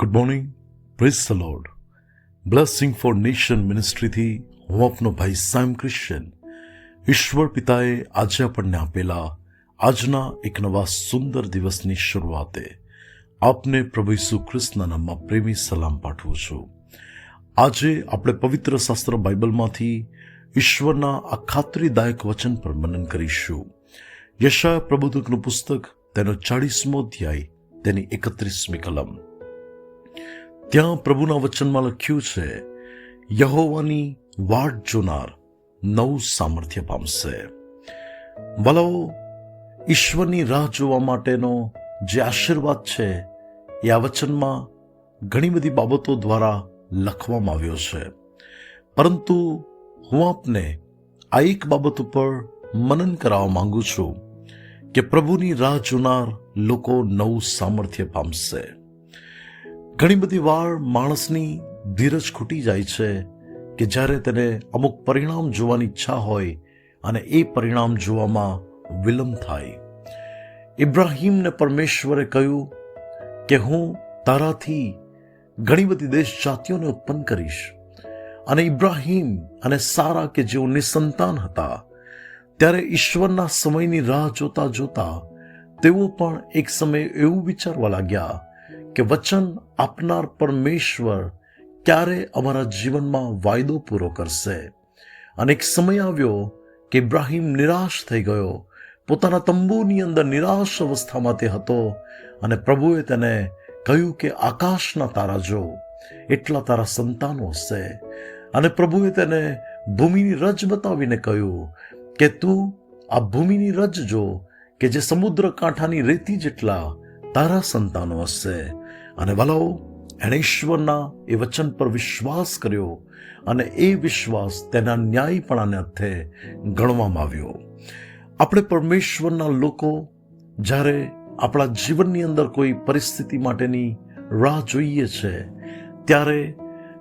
Good morning praise the lord blessing for nation મિનિસ્ટ્રીથી હું આપનો ભાઈ સાયમ ક્રિશ્ચન ઈશ્વર પિતાએ આજે આપણને આપેલા આજના એક નવા સુંદર દિવસની શરૂઆતે આપને પ્રભુ ઈસુ ખ્રિસ્તના નામમાં પ્રેમી સલામ પાઠવું છું. આજે આપણે પવિત્ર શાસ્ત્ર બાઇબલમાંથી ઈશ્વરના આ ખાતરીદાયક વચન પર મનન કરીશું. યશા પ્રબોધકનું પુસ્તક તેનો ચાળીસમો અધ્યાય તેની એકત્રીસમી કલમ. ત્યાં પ્રભુના વચનમાં લખ્યું છે, યહોવાની વાટ જોનાર નવું સામર્થ્ય પામશે. વલાઓ ઈશ્વરની રાહ જોવા માટેનો જે આશીર્વાદ છે, એ આ વચનમાં ઘણી બધી બાબતો દ્વારા લખવામાં આવ્યો છે. પરંતુ હું આપને આ એક બાબત ઉપર મનન કરાવવા માંગુ છું કે પ્રભુની રાહ જોનાર લોકો નવું સામર્થ્ય પામશે. ઘણી બધી વાર માણસની ધીરજ ખૂટી જાય છે કે જ્યારે તેને અમુક પરિણામ જોવાની ઈચ્છા હોય અને એ પરિણામ જોવામાં વિલંબ થાય. ઇબ્રાહીમને પરમેશ્વરે કહ્યું કે હું તારાથી ઘણી બધી દેશ જાતિઓને ઉત્પન્ન કરીશ અને ઇબ્રાહીમ અને સારા કે જેઓ નિસંતાન હતા, ત્યારે ઈશ્વરના સમયની રાહ જોતા જોતા તેઓ પણ એક સમય એવું વિચારવા લાગ્યા કે વચન આપનાર પરમેશ્વર ક્યારે અમારા જીવનમાં વાયદો પૂરો કરશે? અને એક સમય આવ્યો કે ઇબ્રાહીમ નિરાશ થઈ ગયો. પોતાના તંબુની અંદર નિરાશ અવસ્થામાં તે હતો અને પ્રભુએ તેને કહ્યું કે આકાશના તારા જો, એટલા તારા સંતાનો હશે. અને પ્રભુએ તેને ભૂમિની રજ બતાવીને કહ્યું કે તું આ ભૂમિની રજ જો કે જે સમુદ્ર કાંઠાની રેતી જેટલા તારા સંતાનો હશે. અને વલાઓ, એણે ઈશ્વરના એ વચન પર વિશ્વાસ કર્યો અને એ વિશ્વાસ તેના ન્યાયપણાને અર્થે ગણવામાં આવ્યો. આપણે પરમેશ્વરના લોકો, જ્યારે આપણા જીવનની અંદર કોઈ પરિસ્થિતિ માટેની રાહ જોઈએ છે, ત્યારે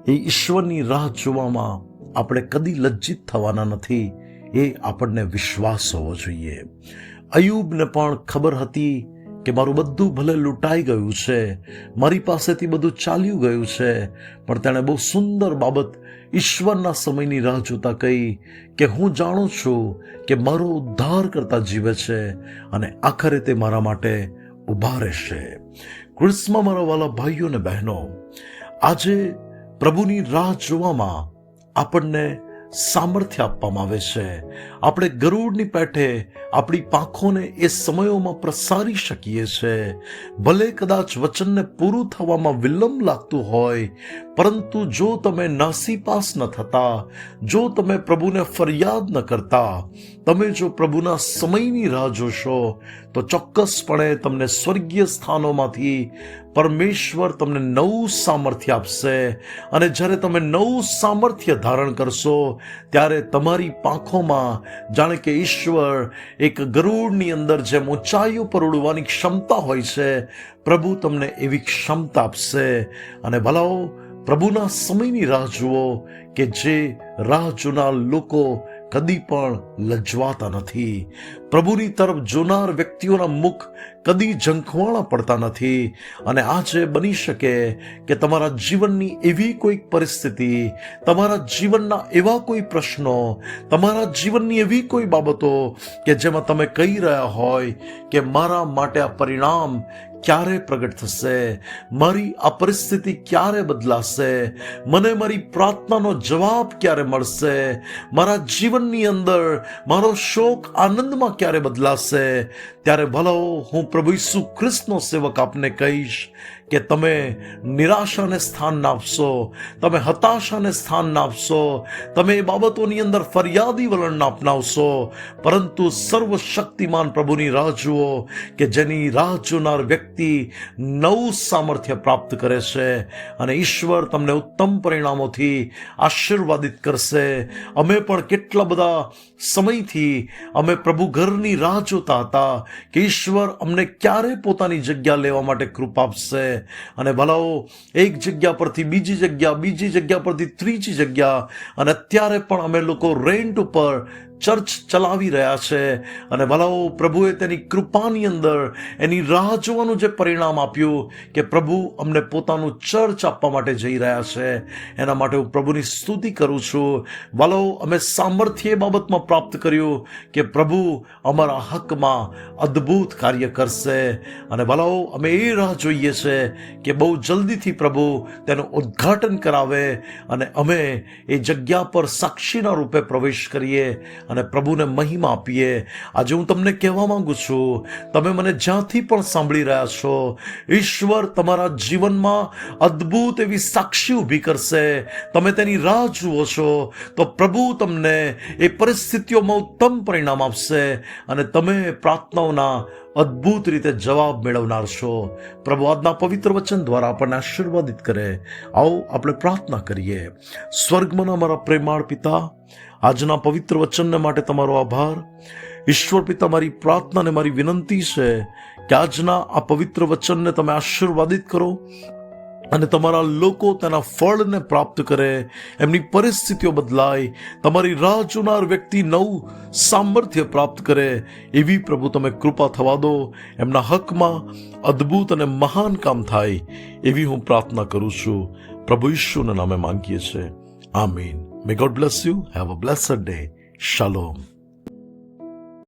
એ ઈશ્વરની રાહ જોવામાં આપણે કદી લજ્જિત થવાના નથી, એ આપણને વિશ્વાસ હોવો જોઈએ. અયુબને પણ ખબર હતી કે મારું બધું ભલે લૂંટાઈ ગયું છે, મારી પાસેથી બધું ચાલ્યું ગયું છે, પણ તેણે બહુ સુંદર બાબત ઈશ્વરના સમયની રાહ જોતા કહી કે હું જાણું છું કે મારો ઉદ્ધાર કરતા જીવે છે અને આખરે તે મારા માટે ઊભા રહેશે. ક્રિસ્મા મારા વાલા ભાઈઓ અને બહેનો, આજે પ્રભુની રાહ જોવામાં આપણને સામર્થ્ય આપવામાં આવે છે. આપણે ગરુડની પેઠે આપણી પાંખોને એ સમયોમાં પ્રસારી શકીએ છે. ભલે કદાચ વચનને પૂરું થવામાં વિલંબ લાગતું હોય, પરંતુ જો તમે નાસીપાસ ન થતા, જો તમે પ્રભુને ફરિયાદ ન કરતા તમે જો પ્રભુના સમયની રાહ જોશો, તો ચોક્કસપણે તમને સ્વર્ગીય સ્થાનોમાંથી પરમેશ્વર તમને નવું સામર્થ્ય આપશે. અને જ્યારે તમે નવું સામર્થ્ય ધારણ કરશો, ત્યારે તમારી પાંખોમાં જાણે કે ઈશ્વર એક ગરુડની અંદર જેમ ઊંચાઈઓ પર ઉડવાની ક્ષમતા હોય છે, પ્રભુ તમને એવી ક્ષમતા આપશે. અને ભલાઓ, પ્રભુના સમયની રાહ જુઓ કે જે રાહ જોનાર લોકો કદી પણ લજવાતા નથી. પ્રભુની તરફ જોનાર વ્યક્તિઓના મુખ કદી ઝંખવાણા પડતા નથી. અને આજે બની શકે કે તમારા જીવનની એવી કોઈક પરિસ્થિતિ, તમારા જીવનના એવા કોઈ પ્રશ્નો, તમારા જીવનની એવી કોઈ બાબતો કે જેમાં તમે કહી રહ્યા હોય કે મારા માટે આ પરિણામ ક્યારે પ્રગટ થશે? મારી આ પરિસ્થિતિ ક્યારે બદલાશે? મને મારી પ્રાર્થનાનો જવાબ ક્યારે મળશે? મારા જીવનની અંદર મારો શોક આનંદમાં ક્યારે બદલાશે? ત્યારે ભલો, હું પ્રભુ ઈસુ ખ્રિસ્તનો સેવક આપને કહીશ. કે તમે નિરાશાને સ્થાન ના આપશો, તમે હતાશાને સ્થાન ના આપશો, તમે એ બાબતોની અંદર ફરિયાદી વલણ અપનાવશો. પરંતુ સર્વશક્તિમાન પ્રભુની રાહ જુઓ કે જેની રાહ જોનાર વ્યક્તિ નવું સામર્થ્ય પ્રાપ્ત કરે છે અને ઈશ્વર તમને ઉત્તમ પરિણામોથી આશીર્વાદિત કરશે. અમે પણ કેટલા બધા સમયથી અમે પ્રભુ ઘરની રાહ જોતા હતા કે ઈશ્વર અમને ક્યારે પોતાની જગ્યા લેવા માટે કૃપા આપશે. અને ભલાઓ, એક જગ્યા પરથી બીજી જગ્યા બીજી જગ્યા પરથી ત્રીજી જગ્યા. અને અત્યારે પણ અમે લોકો રેન્ટ ઉપર ચર્ચ ચલાવી રહ્યા છે અને ભલાઓ પ્રભુએ તેની કૃપાની અંદર એની રાહ જોવાનું જે પરિણામ આપ્યું કે પ્રભુ અમને પોતાનું ચર્ચ આપવા માટે જઈ રહ્યા છે. એના માટે હું પ્રભુની સ્તુતિ કરું છું. ભલાઓ અમે સામર્થ્ય એ બાબતમાં પ્રાપ્ત કર્યું કે પ્રભુ અમારા હકમાં અદ્ભુત કાર્ય કરશે. અને ભલાઓ અમે એ રાહ જોઈએ છે કે બહુ જલ્દીથી પ્રભુ તેનું ઉદ્ઘાટન કરાવે અને અમે એ જગ્યા પર સાક્ષીના રૂપે પ્રવેશ કરીએ. અને પ્રભુને મહિમા આપીએ. આજે હું તમને કહેવા માંગુ છું, તમે મને જ્યાંથી પણ સાંભળી રહ્યા છો, ઈશ્વર તમારા જીવનમાં અદ્ભુત એવી સાક્ષી ઊભી કરશે. તમે તેની રાહ જુઓ છો, તો પ્રભુ તમને એ પરિસ્થિતિઓમાં ઉત્તમ પરિણામ આપશે અને તમે પ્રાર્થનાઓના અદ્ભુત રીતે જવાબ મેળવનાર છો પ્રભુ આજના પવિત્ર વચન દ્વારા આપણને આશીર્વાદિત કરે. આવો આપણે પ્રાર્થના કરીએ. સ્વર્ગમાં અમારા પ્રેમાળ પિતા, આજના પવિત્ર વચનને માટે તમારો આભાર. ઈશ્વર પિતા, મારી પ્રાર્થના અને મારી વિનંતી છે કે આજના આ પવિત્ર વચનને તમે આશીર્વાદિત કરો. અને તમારા લોકો તેના ફળને પ્રાપ્ત કરે, એમની પરિસ્થિતિઓ બદલાય, તમારી રાહ જોનાર વ્યક્તિ નવું સામર્થ્ય પ્રાપ્ત કરે. એવી પ્રભુ તમે કૃપા થવા દો, એમના હકમાં અદ્ભુત અને મહાન કામ થાય, એવી હું પ્રાર્થના કરું છું. પ્રભુ ઈશ્વરના નામે માંગીએ છીએ. આમીન. May God bless you have a blessed day શાલોમ